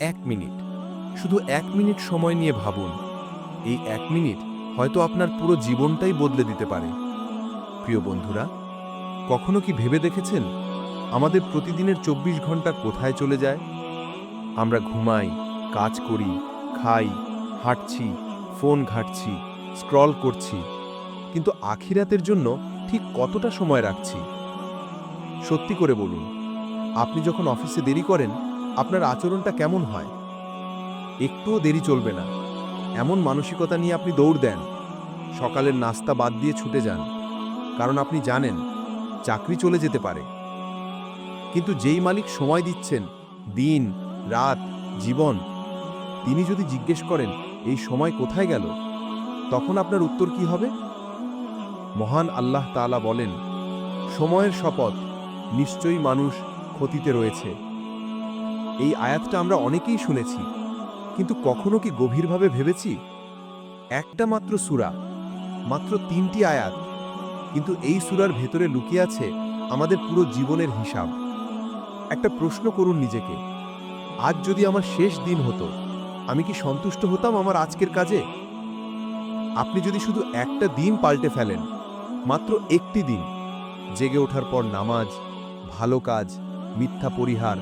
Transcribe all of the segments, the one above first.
এক মিনিট। শুধু এক মিনিট সময় নিয়ে ভাবুন। এই এক মিনিট হয়তো আপনার পুরো জীবনটাই বদলে দিতে পারে। প্রিয় বন্ধুরা, কখনো কি ভেবে দেখেছেন? আমাদের প্রতিদিনের চব্বিশ ঘণ্টা কোথায় চলে যায়? আমরা ঘুমাই, কাজ করি, খাই, হাঁটছি, ফোন ঘাঁটছি, স্ক্রল করছি। কিন্তু আখিরাতের জন্য ঠিক কতটা সময় রাখছি? সত্যি করে বলুন, আপনি যখন অফিসে দেরি করেন আপনার আচরণটা কেমন হয়? একটুও দেরি চলবে না। এমন মানসিকতা নিয়ে আপনি দৌড় দেন। সকালের নাস্তা বাদ দিয়ে ছুটে যান। কারণ আপনি জানেন, চাকরি চলে যেতে পারে। কিন্তু যেই মালিক সময় দিচ্ছেন, দিন, রাত, জীবন, তিনি যদি জিজ্ঞেস করেন, এই সময় কোথায় গেল? তখন আপনার উত্তর কি হবে? মহান আল্লাহ তাআলা বলেন, সময়ের শপথ, নিশ্চয়ই মানুষ ক্ষতিতে রয়েছে। এই আয়াতটা আমরা অনেকেই শুনেছি, কিন্তু কখনো কি গভীরভাবে ভেবেছি? একটা মাত্র সূরা, মাত্র তিনটি আয়াত, কিন্তু এই সুরার ভেতরে লুকিয়ে আছে আমাদের পুরো জীবনের হিসাব। একটা প্রশ্ন করুন নিজেকে, আজ যদি আমার শেষ দিন হতো, আমি কি সন্তুষ্ট হতাম আমার আজকের কাজে? আপনি যদি শুধু একটা দিন পাল্টে ফেলেন, মাত্র একটি দিন, জেগে ওঠার পর নামাজ, ভালো কাজ, মিথ্যা পরিহার,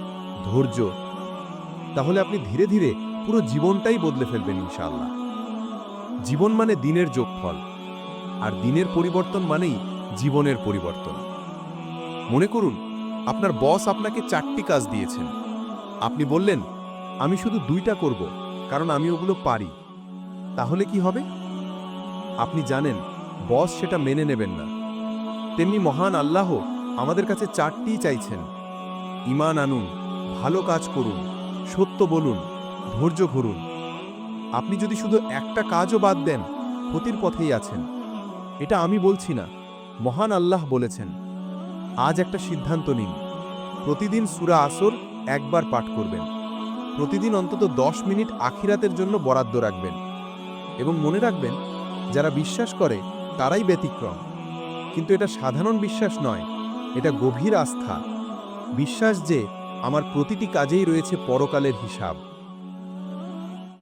ধৈর্য তাহলে আপনি ধীরে ধীরে পুরো জীবনটাই বদলে ফেলবেন ইনশাআল্লাহ। জীবন মানে দিনের যোগফল, আর দিনের পরিবর্তন মানেই জীবনের পরিবর্তন। মনে করুন, আপনার বস আপনাকে চারটি কাজ দিয়েছেন। আপনি বললেন, আমি শুধু দুইটা করব, কারণ আমি ওগুলো পারি। তাহলে কি হবে? আপনি জানেন, বস সেটা মেনে নেবেন না। তেমনি মহান আল্লাহ আমাদের কাছে চারটিই চাইছেন। ইমান আনুন, ভালো কাজ করুন সত্য বলুন, ধৈর্য ঘুরুন আপনি যদি শুধু একটা কাজও বাদ দেন, ক্ষতির পথেই আছেন। এটা আমি বলছি না, মহান আল্লাহ বলেছেন। আজ একটা সিদ্ধান্ত নিন, প্রতিদিন সুরা আসর একবার পাঠ করবেন। প্রতিদিন অন্তত দশ মিনিট আখিরাতের জন্য বরাদ্দ রাখবেন। এবং মনে রাখবেন, যারা বিশ্বাস করে, তারাই ব্যতিক্রম। কিন্তু এটা সাধারণ বিশ্বাস নয়, এটা গভীর আস্থা। বিশ্বাস যে আমার প্রতিটি কাজেই রয়েছে পরকালের হিসাব।